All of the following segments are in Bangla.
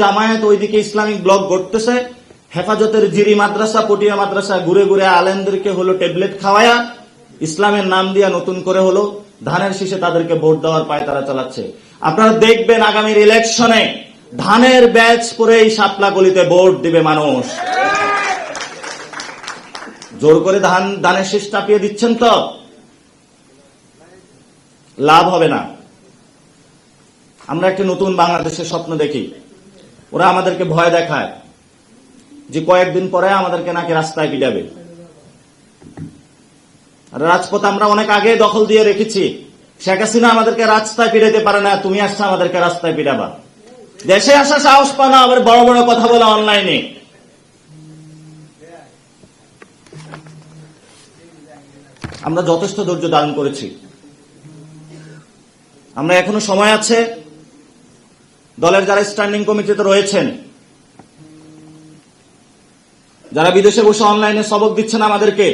জামায়াত ওইদিকে ইসলামিক ব্লক গড়তেছে। হেফাজতের জিরি মাদ্রাসা, পটিয়া মাদ্রাসা ঘুরে ঘুরে আলেমদেরকে হলো ট্যাবলেট খাওয়ায়া, ইসলামের নাম দিয়া নতুন করে হলো ধানের শীষে তাদেরকে ভোট দেওয়ার পায় তারা চালাচ্ছে। আপনারা দেখবেন আগামীর ইলেকশনে ধানের ব্যাচ পরে এই সাপলা গলিতে ভোট দিবে মানুষ। জোর করে ধান, ধানের শীষ চাপিয়ে দিচ্ছেন তো? লাভ হবে না। আমরা একটি নতুন বাংলাদেশের স্বপ্ন দেখি। ওরা আমাদেরকে ভয় দেখায় যে কয়েকদিন পরে আমাদেরকে নাকি রাস্তায় পিটাবে। রাজপথ আমরা অনেক আগে দখল দিয়ে রেখেছি। শেখ হাসিনা আমাদেরকে রাস্তায় পিটাইতে পারে না, তুমি আসছো আমাদেরকে রাস্তায় পিটাবা। দেশে আসা সাহস পাও না, আবার বড় বড় কথা বলে অনলাইনে। আমরা যথেষ্ট ধৈর্য ধারণ করেছি। আমরা এখনও সময় আছে দলের যারা স্ট্যান্ডিং কমিটিতে রয়েছেন, যারা বিদেশে বসে অনলাইনে সবক দিচ্ছেন আমাদেরকে,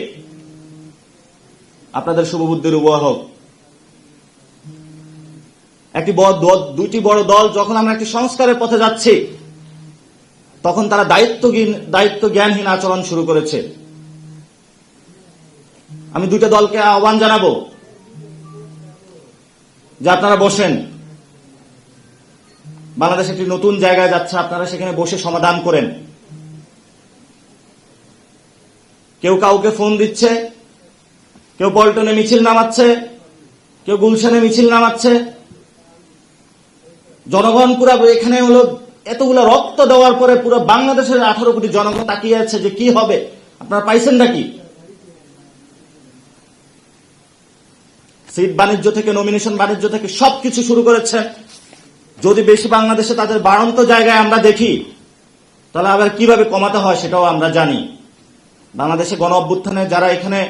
আপনাদের শুভবুদ্ধির উভয় হোক। একটি বড় দুইটি বড় দল যখন আমরা একটি সংস্কারের পথে যাচ্ছি, তখন তারা দায়িত্ব দায়িত্ব জ্ঞানহীন আচরণ শুরু করেছে। আমি দুইটা দলকে আহ্বান জানাব, যে আপনারা বসেন। বাংলাদেশ একটি নতুন জায়গায় যাচ্ছে, আপনারা সেখানে বসে সমাধান করেন। কেউ কাউকে ফোন দিচ্ছে, কেউ পল্টনে মিছিল নামাচ্ছে, কেউ গুলশানে মিছিল নামাচ্ছে। জনগণ পুরা এখানে হলো, এতগুলো রক্ত দেওয়ার পরে পুরো বাংলাদেশের আঠারো কোটি জনগণ তাকিয়ে আছে যে কি হবে। আপনারা পাইছেন নাকি? সিট বাণিজ্য থেকে নমিনেশন বাণিজ্য থেকে সবকিছু শুরু করেছে। যদি বেশি বাংলাদেশে তাদের বাড়ন্ত জায়গায় আমরা দেখি, তাহলে আবার কীভাবে কমাতে হয় সেটাও আমরা জানি। বাংলাদেশে গণ অভ্যুত্থানে যারা এখানে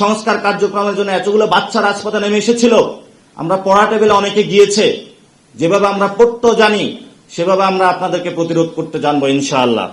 সংস্কার কার্যক্রমের জন্য এতগুলো বাচ্চা হাসপাতালে নেমে এসেছিল, আমরা পড়া টেবিলে অনেকে গিয়েছে। যেভাবে আমরা পড়তেও জানি, সেভাবে আমরা আপনাদেরকে প্রতিরোধ করতে জানব ইনশাআল্লাহ।